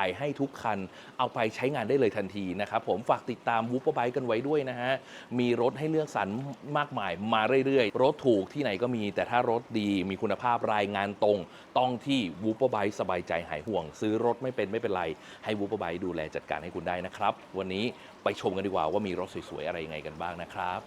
ายให้ทุกคัน เอาไปใช้งานได้เลยทันทีนะครับผมฝากติดตามวู p เปอร์กันไว้ด้วยนะฮะ มีรถให้เลือกสรรมากมายมาเรื่อยๆ รถถูกที่ไหนก็มี แต่ถ้ารถดีมีคุณภาพรายงานตรง ต้องที่วู p เปอร์สบายใจหายห่วง ซื้อรถไม่เป็นไม่เป็นไร ให้วู p เปอร์ดูแลจัดการให้คุณได้นะครับ วันนี้ไปชมกันดีกว่าว่ามีรถสวยๆอะไรยังไงกันบ้างนะครับ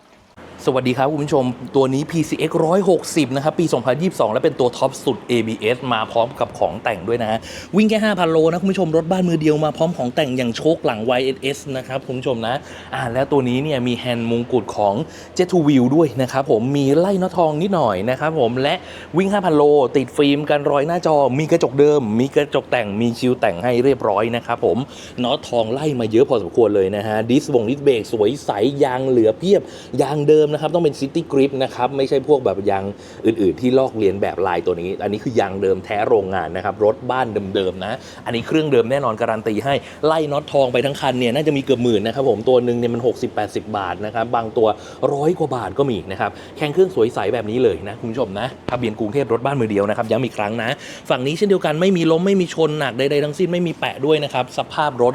สวัสดีครับคุณผู้ชม ตัวนี้ PCX 160 นะครับ ปี 2022 และเป็นตัวท็อปสุด ABS มาพร้อมกับของแต่งด้วยนะฮะ วิ่งแค่ 5,000 โลนะ คุณผู้ชม รถบ้านมือเดียวมาพร้อมของแต่งอย่างโชคหลัง YSS นะครับ คุณผู้ชมนะ อ่าแล้วตัวนี้เนี่ยมีแฮนด์มงกุฎของ Jet to Wheel ด้วยนะครับผม มีไล่น็อตทองนิดหน่อยนะครับผม และวิ่ง 5,000 โล ติดฟิล์มกันรอยหน้าจอ มีกระจกเดิม มีกระจกแต่ง มีชิลแต่งให้เรียบร้อยนะครับผม น็อตทองไล่มาเยอะพอสมควรเลยนะฮะ ดิสวงดิสเบรกสวยใส ยางเหลือเพียบ ยางเดิมนะครับต้องเป็นซิตี้กริปนะครับไม่ใช่พวกแบบยางอื่น ๆ ที่ลอกเลียนแบบลายตัวนี้ อันนี้คือยางเดิมแท้โรงงานนะครับรถบ้านเดิมๆนะ อันนี้เครื่องเดิมแน่นอนการันตีให้ไล่น็อตทองไปทั้งคันเนี่ยน่าจะมีเกือบหมื่นนะครับผมตัวหนึ่งเนี่ยมัน 60-80 บาทนะครับบางตัวร้อยกว่าบาทก็มีนะครับแข่งเครื่องสวยใสแบบนี้เลยนะคุณผู้ชมนะทะเบียนกรุงเทพรถบ้านมือเดียวนะครับย้ำอีกครั้งนะ ฝั่งนี้เช่นเดียวกันไม่มีล้มไม่มีชนหนักใดๆทั้งสิ้นไม่มีแปะด้วยนะครับสภาพรถ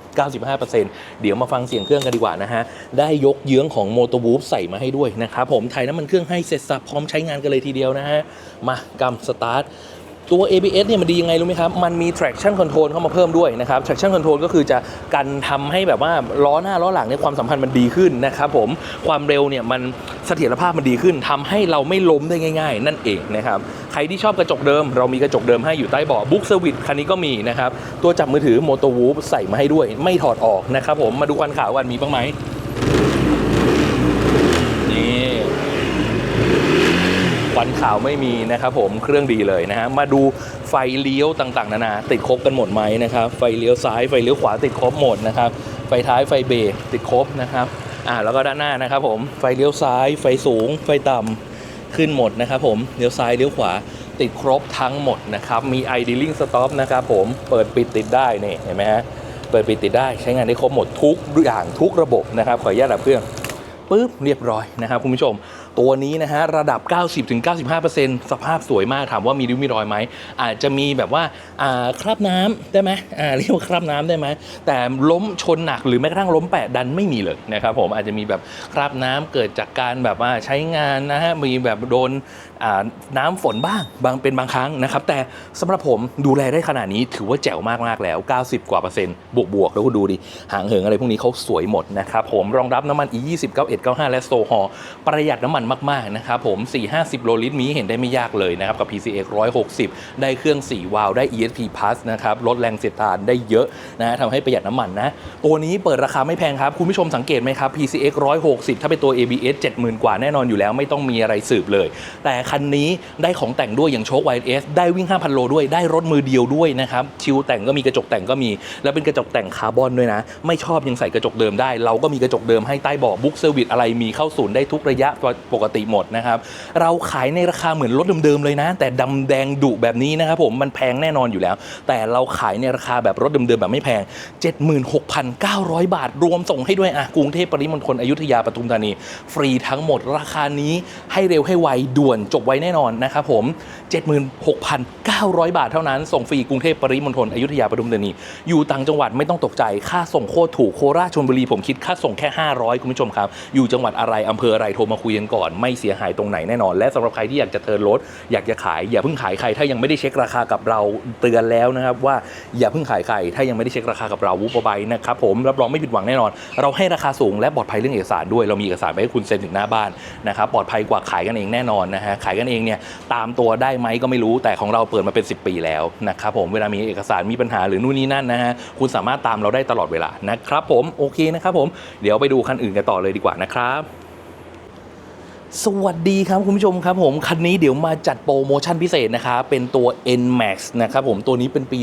90-95%เดี๋ยวมาฟังเสียงเครื่องกันดีกว่านะฮะได้ยกเยื้องของโมโตบูฟใส่มาให้ด้วยนะครับผมถ่ายน้ำมันเครื่องให้เสร็จสับพร้อมใช้งานกันเลยทีเดียวนะฮะ มากำสตาร์ทตัว ABS เนี่ยมันดียังไงรู้ไหมครับ มันมี traction control เข้ามาเพิ่มด้วยนะครับ traction control ก็คือจะกันทำให้แบบว่าล้อหน้าล้อหลังเนี่ยความสัมพันธ์มันดีขึ้นนะครับผม ความเร็วเนี่ยมันเสถียรภาพมันดีขึ้นทำให้เราไม่ล้มได้ง่าย ๆ นั่นเองนะครับ ใครที่ชอบกระจกเดิม เรามีกระจกเดิมให้อยู่ใต้เบาะบุ๊กเซอร์วิสคันนี้ก็มีนะครับ ตัวจับมือถือ Moto w o o f ใส่มาให้ด้วย ไม่ถอดออกนะครับผม มาดูควันขาวกันมีบ้างไหมนี่ ค วันขาวไม่มีนะครับผมเครื่องดีเลยนะฮะมาดูไฟเลี้ยวต่างๆนานาติดครบกันหมดไหมนะครับไฟเลี้ยวซ้ายไฟเลี้ยวขวาติดครบหมดนะครับไฟท้ายไฟเบรกติดครบนะครับอ่าแล้วก็ด้านหน้านะครับผมไฟเลี้ยวซ้าย ไฟสูง ไฟต่ำขึ้นหมดนะครับผมเลี้ยวซ้ายเลี้ยวขวาติดครบทั้งหมดนะครับมี idling stop นะครับผมเปิดปิดติดได้นี่เห็นไหมฮะเปิดปิดติดได้ใช้งานได้ครบหมดทุกอย่างทุกระบบนะครับขออนุญาตดับเครื่องปุ๊บเรียบร้อยนะครับคุณผู้ชม ตัวนี้นะฮะระดับ 90-95%สภาพสวยมากถามว่ามีริ้วมีรอยไหมอาจจะมีแบบว่าคราบน้ำได้ไหมเรียกว่าคราบน้ำได้ไหมแต่ล้มชนหนักหรือแม้กระทั่งล้มแปะดันไม่มีเลยนะครับผมอาจจะมีแบบคราบน้ำเกิดจากการแบบว่าใช้งานนะฮะมีแบบโดนน้ำฝนบ้างบางเป็นบางครั้งนะครับแต่สำหรับผมดูแลได้ขนาดนี้ถือว่าแจ๋วมากๆแล้ว 90 กว่าเปอร์เซ็นต์บวกบวกๆแล้วก็ดูดิหางเหิงอะไรพวกนี้เขาสวยหมดนะครับผมรองรับน้ำมัน E 20 91 95 และโซฮอประหยัดน้ำมันมากๆนะครับผม 4-50 โลลิตรมีเห็นได้ไม่ยากเลยนะครับกับ PCX 160 ได้เครื่อง 4 วาล์วได้ ESP Plus นะครับลดแรงเสียดทานได้เยอะนะทำให้ประหยัดน้ำมันนะ ตัวนี้เปิดราคาไม่แพงครับ คุณผู้ชมสังเกตไหมครับ PCX 160 ถ้าเป็นตัว ABS 70,000 กว่าแน่นอนอยู่แล้วไม่ต้องมีอะไรสืบเลย แต่คันนี้ได้ของแต่งด้วยอย่างโชค YS ได้วิ่ง 5,000 โลด้วยได้รถมือเดียวด้วยนะครับชิวแต่งก็มีกระจกแต่งก็มี แล้วเป็นกระจกแต่งคาร์บอนด้วยนะ ไม่ชอบยังใส่กระจกเดิมได้ เราก็มีกระจกเดิมให้ใต้เบาะบุ๊กเซอร์วิสอะไรมีเข้าศูนย์ได้ทุกระยะปกติหมดนะครับ เราขายในราคาเหมือนรถเดิมๆเลยนะ แต่ดำแดงดุแบบนี้นะครับผมมันแพงแน่นอนอยู่แล้ว แต่เราขายในราคาแบบรถเดิมๆแบบไม่แพง 76,900 บาทรวมส่งให้ด้วยอะกรุงเทพปริมณฑลอยุธยาปทุมธานี ฟรีทั้งหมดราคานี้ให้เร็วให้ไวด่วนจบไวแน่นอนนะครับผม 76,900 บาทเท่านั้นส่งฟรีกรุงเทพปริมณฑลอยุธยาปทุมธานีอยู่ต่างจังหวัดไม่ต้องตกใจค่าส่งโคตรถูกโคราชชลบุรีผมคิดค่าส่งแค่ 500 คุณผู้ชมครับ อยู่จังหวัดอะไรอำเภออะไรโทรมาคุยกันก่อนก่อนไม่เสียหายตรงไหนแน่นอน และสำหรับใครที่อยากจะเทิร์นรถอยากจะขายอย่าเพิ่งขายใครถ้ายังไม่ได้เช็คราคากับเราเตือนแล้วนะครับว่าอย่าเพิ่งขายใครถ้ายังไม่ได้เช็คราคากับเราวูบไบนะครับผมรับรองไม่ผิดหวังแน่นอน เราให้ราคาสูงและปลอดภัยเรื่องเอกสารด้วยเรามีเอกสารไปให้คุณเซ็นถึงหน้าบ้านนะครับปลอดภัยกว่าขายกันเองแน่นอนนะฮะขายกันเองเนี่ยตามตัวได้ไหมก็ไม่รู้แต่ของเราเปิดมาเป็น 10 ปีแล้วนะครับผมเวลามีเอกสารมีปัญหาหรือนู่นนี่นั่นนะฮะคุณสามารถตามเราได้ตลอดเวลานะครับผมโอเคนะครับผมเดี๋ยวไปดูคันอื่นกันต่อเลยดีกว่านะครับ สวัสดีครับคุณผู้ชมครับผมคันนี้เดี๋ยวมาจัดโปรโมชั่นพิเศษนะครับเป็นตัว NMAX นะครับผมตัวนี้เป็นปี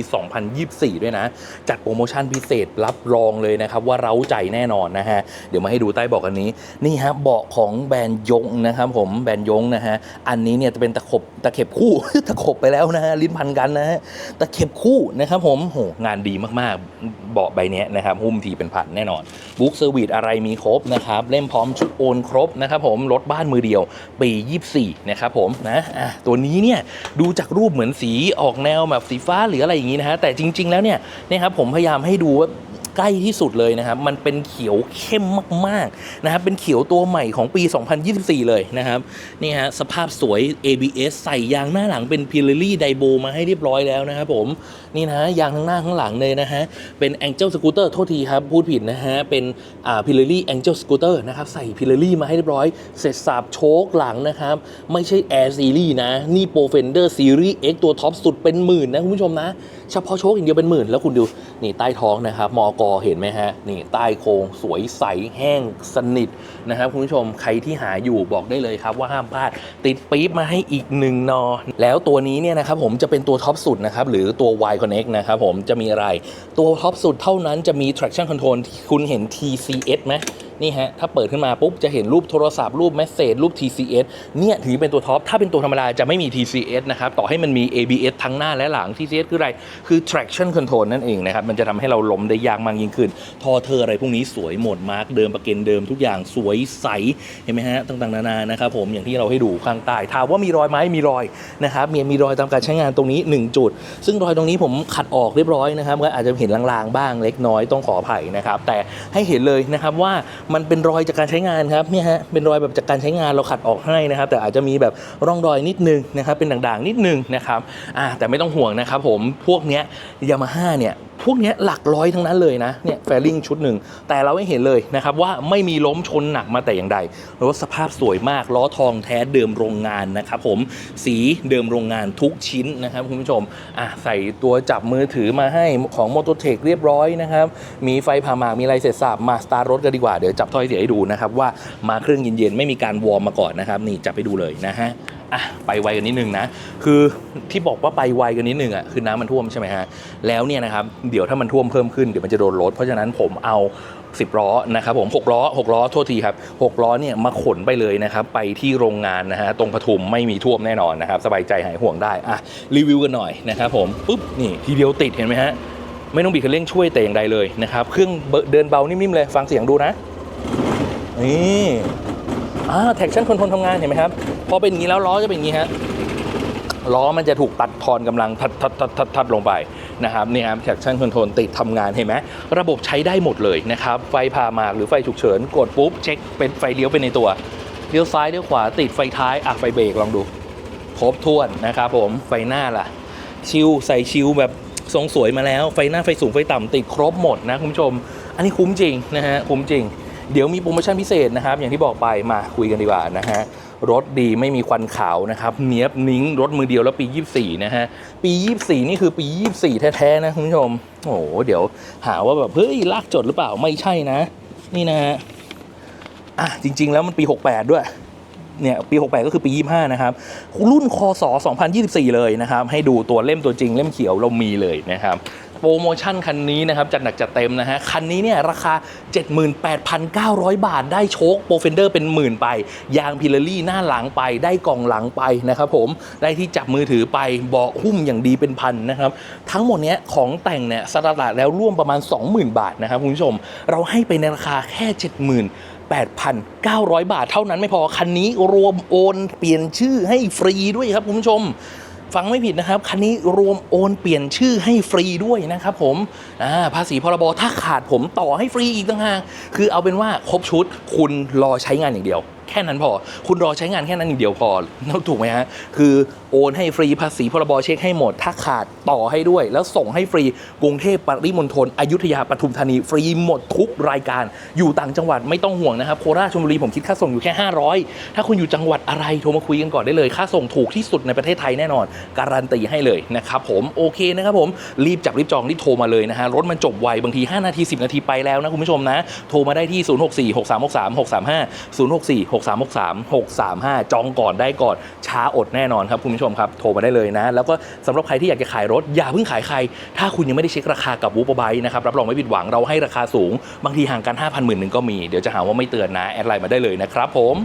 2024 ด้วยนะ จัดโปรโมชั่นพิเศษรับรองเลยนะครับ ว่าเราใจแน่นอนนะฮะเดี๋ยวมาให้ดูใต้เบอกอันนี้นี่ฮะเบาะของแบรนด์ยงนะครับผมแบรนด์ยงนะฮะอันนี้เนี่ยจะเป็นตะขบตะเข็บคู่ ตะขบไปแล้วนะฮะลิ้นพันกันนะฮะตะเข็บคู่นะครับผมโหงานดีมากๆเบาะใบเนี้ยนะครับหุ้มทีเป็นพันแน่นอนบุ๊กเซอร์วิสอะไรมีครบนะครับเล่มพร้อมชุดโอนครบนะครับผมรถบ้านมือเดียว ปี 24 นะครับผมนะะตัวนี้เนี่ยดูจากรูปเหมือนสีออกแนวแบบสีฟ้าหรืออะไรอย่างนี้นะฮะแต่จริง ๆ แล้วเนี่ยนะครับผมพยายามให้ดูว่า ใกล้ที่สุดเลยนะครับ มันเป็นเขียวเข้มมากๆนะครับ เป็นเขียวตัวใหม่ของปี 2024 เลยนะครับ นี่ฮะสภาพสวย ABS ใส่ยางหน้าหลังเป็น Pirelli d y b o มาให้เรียบร้อยแล้วนะครับผม นี่นะยางทั้งหน้าข้งหลังเลยนะฮะ เป็น Angel Scooter โทษทีครับ พูดผิดนะฮะ เป็นอ่า Pirelli Angel Scooter นะครับใส่ Pirelli มาให้เรียบร้อย เสร็จสับโชคหลังนะครับ ไม่ใช่ Air Series นะ นี่ Pro Fender Series X ตัวท็อปสุดเป็นหมื่นนะคุณผู้ชมนะเฉพาะโชคอย่างเดียวเป็นหมื่น แล้วคุณดูนี่ใต้ท้องนะครับมอกอเห็นไหมฮะนี่ใต้โครงสวยใสแห้งสนิทนะครับคุณผู้ชมใครที่หาอยู่บอกได้เลยครับว่าห้ามพลาดติดปี๊บมาให้อีกหนึ่งนอ แล้วตัวนี้เนี่ยนะครับผมจะเป็นตัวท็อปสุดนะครับหรือตัว Y Connect นะครับผมจะมีอะไร ตัวท็อปสุดเท่านั้นจะมี traction control ที่คุณเห็น TCS ไหม นี่ฮะ ถ้าเปิดขึ้นมาปุ๊บ จะเห็นรูปโทรศัพท์รูปเมสเซจรูป TCS เนี่ยถือเป็นตัวท็อป ถ้าเป็นตัวธรรมดาจะไม่มี TCS นะครับ ต่อให้มันมี ABS ทั้งหน้าและหลัง TCS คืออะไร คือ traction control นั่นเองนะครับ มันจะทำให้เราล้มได้ยากมากยิ่งขึ้น ทอเธออะไรพวกนี้สวยหมดมาร์กเดิมประเกนเดิมทุกอย่างสวยใส เห็นไหมฮะ ต่างๆ นานานะครับผม อย่างที่เราให้ดูข้างใต้ถามว่ามีรอยไหมมีรอยนะครับมีมีรอยตามการใช้งานตรงนี้ 1 จุด ซึ่งรอยตรงนี้ผมขัดออกเรียบร้อยนะครับก็อาจจะเห็นลางๆบ้างเล็กน้อยต้องขออภัยนะครับแต่ให้เห็นเลยนะครับว่ามันเป็นรอยจากการใช้งานครับเนี่ยฮะเป็นรอยแบบจากการใช้งานเราขัดออกให้นะครับ แต่อาจจะมีแบบร่องรอยนิดนึงนะครับเป็นด่างๆนิดนึงนะครับอ่าแต่ไม่ต้องห่วงนะครับผมพวกเนี้ยยามาฮ่าเนี่ย พวกนี้หลักร้อยทั้งนั้นเลยนะเนี่ยแฟลิงชุดหนึ่ง แต่เราให้เห็นเลยนะครับว่าไม่มีล้มชนหนักมาแต่อย่างใดรถสภาพสวยมากล้อทองแท้เดิมโรงงานนะครับผมสีเดิมโรงงานทุกชิ้นนะครับคุณผู้ชมอะใส่ตัวจับมือถือมาให้ของ m o t o t e c h เรียบร้อยนะครับมีไฟผ่าหมากมีอะไรเสร็จสับมาสตาร์รถกันดีกว่าเดี๋ยวจับถ้อยเสียให้ดูนะครับว่ามาเครื่องเย็นๆไม่มีการวอร์มมาก่อนนะครับนี่จับไปดูเลยนะฮะ อะไปไวกันนิดนึงนะ คือที่บอกว่าไปไวกันนิดนึงอะคือน้ำมันท่วมใช่ไหมฮะ แล้วเนี่ยนะครับเดี๋ยวถ้ามันท่วมเพิ่มขึ้นเดี๋ยวมันจะโดนรถเพราะฉะนั้นผมเอา10ล้อนะครับผม6ล้อ6ล้อโทษทีครับ6ล้อเนี่ยมาขนไปเลยนะครับไปที่โรงงานนะฮะตรงปทุมไม่มีท่วมแน่นอนนะครับสบายใจหายห่วงได้อะรีวิวกันหน่อยนะครับผมปุ๊บนี่ทีเดียวติดเห็นไหมฮะไม่ต้องบีบคันเร่งช่วยแต่อย่างใดเลยนะครับเครื่องเดินเบานิ่มๆเลยฟังเสียงดูนะนี่อ่าแท็กชั่นคนทรลทำงานเห็นไหมครับ พอเป็นอย่างนี้แล้วล้อจะเป็นอย่างนี้ฮะล้อมันจะถูกตัดทอนกำลังทัดทัดทัดทัดทัดลงไปนะครับนี่ครับแท็กชั่นคอนโทรลติดทำงานเห็นไหมระบบใช้ได้หมดเลยนะครับ ไฟพามากหรือไฟฉุกเฉิน กดปุ๊บ เช็คเป็นไฟเลี้ยวไปในตัวเลี้ยวซ้ายเลี้ยวขวาติดไฟท้ายอะไฟเบรกลองดู ครบถ้วนนะครับผมไฟหน้าล่ะ ชิลใส่ชิลแบบทรงสวยมาแล้ว ไฟหน้าไฟสูงไฟต่ำติดครบหมดนะคุณผู้ชม อันนี้คุ้มจริงนะฮะคุ้มจริง เดี๋ยวมีโปรโมชั่นพิเศษนะครับ อย่างที่บอกไปมาคุยกันดีกว่านะฮะ รถดีไม่มีควันขาวนะครับ เนียบนิ้งรถมือเดียวแล้วปี 24 นะฮะ ปี 24 นี่คือปี 24 แท้ๆนะคุณผู้ชม โอ้โห เดี๋ยวหาว่าแบบ เฮ้ย ลากจดหรือเปล่าไม่ใช่นะ นี่นะฮะ อะ จริง ๆ แล้วมันปี 68 ด้วยเนี่ยปี 68 ก็คือปี 25 นะครับ รุ่นคศ2024 เลยนะครับ ให้ดูตัวเล่มตัวจริงเล่มเขียวเรามีเลยนะครับ โปรโมชั่นคันนี้นะครับจัดหนักจัดเต็มนะฮะ คันนี้เนี่ยราคา 78,900 บาทได้โชคโปรเฟนเดอร์เป็นหมื่นไป ยางพิลลี่หน้าหลังไปได้กล่องหลังไปนะครับผมได้ที่จับมือถือไปเบาะหุ้มอย่างดีเป็นพันนะครับ ทั้งหมดเนี้ยของแต่งเนี่ยสตาร์ทแล้วร่วมประมาณ 20,000 บาทนะครับคุณผู้ชม เราให้ไปในราคาแค่ 70,000 8,900 บาทเท่านั้นไม่พอ คันนี้รวมโอนเปลี่ยนชื่อให้ฟรีด้วยครับคุณผู้ชม ฟังไม่ผิดนะครับ คันนี้รวมโอนเปลี่ยนชื่อให้ฟรีด้วยนะครับผมภาษีพรบถ้าขาดผมต่อให้ฟรีอีกต่างหากคือเอาเป็นว่าครบชุดคุณรอใช้งานอย่างเดียว แค่นั้นพอ คุณรอใช้งานแค่นั้นอย่างเดียวพอถูกไหมฮะ คือโอนให้ฟรีภาษีพรบเช็คให้หมด ถ้าขาดต่อให้ด้วย แล้วส่งให้ฟรีกรุงเทพปริมณฑลอยุธยาปทุมธานีฟรีหมดทุกรายการ อยู่ต่างจังหวัดไม่ต้องห่วงนะครับโคราชชลบุรีผมคิดค่าส่งอยู่แค่ 500 ถ้าคุณอยู่จังหวัดอะไรโทรมาคุยกันก่อนได้เลย ค่าส่งถูกที่สุดในประเทศไทยแน่นอน การันตีให้เลยนะครับผมโอเคนะครับผมรีบจับรีบจองรีบโทรมาเลยนะฮะรถมันจบไวบางที 5 นาที 10 นาทีไปแล้วนะคุณผู้ชมนะโทรมาได้ที่ 064 6363 635 064 6363 635 จองก่อนได้ก่อนช้าอดแน่นอนครับคุณผู้ชมครับโทรมาได้เลยนะ แล้วก็สำหรับใครที่อยากจะขายรถ อย่าเพิ่งขายใคร ถ้าคุณยังไม่ได้เช็คราคากับวูปไบนะครับรับรองไม่ผิดหวังเราให้ราคาสูง บางทีห่างกัน 5 0 0 0 0หมื่นหนึ่งก็มีเดี๋ยวจะหาว่าไม่เตือนนะ แอดไลน์มาได้เลยนะครับผม